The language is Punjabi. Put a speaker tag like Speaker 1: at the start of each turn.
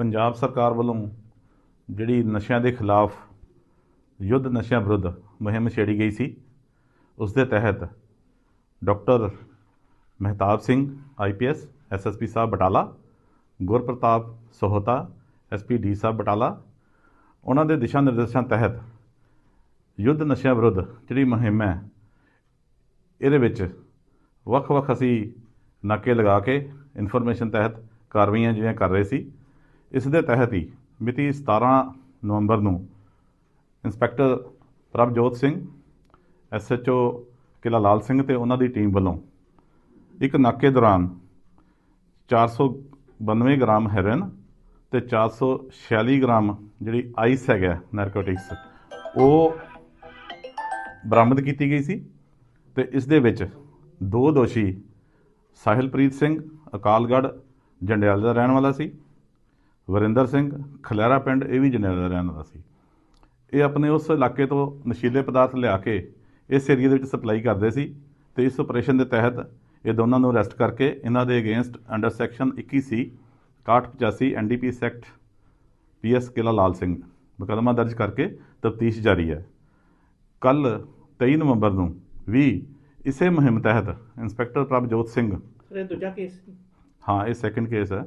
Speaker 1: ਪੰਜਾਬ ਸਰਕਾਰ ਵੱਲੋਂ ਜਿਹੜੀ ਨਸ਼ਿਆਂ ਦੇ ਖਿਲਾਫ ਯੁੱਧ ਨਸ਼ਿਆਂ ਵਿਰੁੱਧ ਮੁਹਿੰਮ ਛੇੜੀ ਗਈ ਸੀ, ਉਸ ਦੇ ਤਹਿਤ doctor Mehtab Singh IPS SSP sahib Batala, Gurpartap Sohta SP D sahib Batala, ਉਹਨਾਂ ਦੇ ਦਿਸ਼ਾ ਨਿਰਦੇਸ਼ਾਂ ਤਹਿਤ ਯੁੱਧ ਨਸ਼ਿਆਂ ਵਿਰੁੱਧ ਜਿਹੜੀ ਮੁਹਿੰਮ ਹੈ, ਇਹਦੇ ਵਿੱਚ ਵੱਖ-ਵੱਖ ਅਸੀਂ ਨਾਕੇ ਲਗਾ ਕੇ ਇਨਫੋਰਮੇਸ਼ਨ ਤਹਿਤ ਕਾਰਵਾਈਆਂ ਜਿਹੜੀਆਂ ਕਰ ਰਹੇ ਸੀ। ਇਸ ਦੇ ਤਹਿਤ ਹੀ ਮਿਤੀ 17 ਨਵੰਬਰ ਨੂੰ ਇੰਸਪੈਕਟਰ ਪ੍ਰਭਜੋਤ ਸਿੰਘ ਐਸਐਚਓ ਕਿਲਾ ਲਾਲ ਸਿੰਘ ਤੇ ਉਹਨਾਂ ਦੀ ਟੀਮ ਵੱਲੋਂ ਇੱਕ ਨਾਕੇ ਦੌਰਾਨ 492 ਗ੍ਰਾਮ ਹੈਰੋਇਨ ਤੇ 446 ਗ੍ਰਾਮ ਜਿਹੜੀ ਆਈਸ ਹੈਗਾ ਨਾਰਕੋਟਿਕਸ ਉਹ ਬਰਾਮਦ ਕੀਤੀ ਗਈ ਸੀ ਤੇ ਇਸ ਦੇ ਵਿੱਚ ਦੋ ਦੋਸ਼ੀ ਸਾਹਿਲਪ੍ਰੀਤ ਸਿੰਘ ਅਕਾਲਗੜ੍ਹ, ਜੰਡਿਆਲੇ ਦਾ ਰਹਿਣ ਵਾਲਾ ਸੀ ਵਰਿੰਦਰ ਸਿੰਘ ਖਲੈਰਾ ਪਿੰਡ ਇਹ ਵੀ ਜੰਡਿਆਲੇ ਦਾ ਰਹਿਣ ਵਾਲਾ ਸੀ। ਇਹ ਆਪਣੇ ਉਸ ਇਲਾਕੇ ਤੋਂ ਨਸ਼ੀਲੇ ਪਦਾਰਥ ਲਿਆ ਕੇ ਇਸ ਏਰੀਆ ਦੇ ਵਿੱਚ ਸਪਲਾਈ ਕਰਦੇ ਸੀ ਤੇ ਇਸ ਆਪਰੇਸ਼ਨ ਦੇ ਤਹਿਤ ਇਹ ਦੋਨਾਂ ਨੂੰ ਅਰੈਸਟ ਕਰਕੇ ਇਹਨਾਂ ਦੇ against under section 21 C 6185 NDP act PS Kila Lal Singh ਮੁਕੱਦਮਾ ਦਰਜ ਕਰਕੇ ਤਫਤੀਸ਼ ਜਾਰੀ ਹੈ। ਕੱਲ 23 ਨਵੰਬਰ ਨੂੰ ਵੀ ਇਸੇ ਮੁਹਿੰਮ ਤਹਿਤ ਇੰਸਪੈਕਟਰ ਪ੍ਰਭਜੋਤ ਸਿੰਘ
Speaker 2: ਸਰ ਇਹ ਦੂਜਾ ਕੇਸ
Speaker 1: ਹਾਂ ਇਹ ਸੈਕੰਡ ਕੇਸ ਹੈ।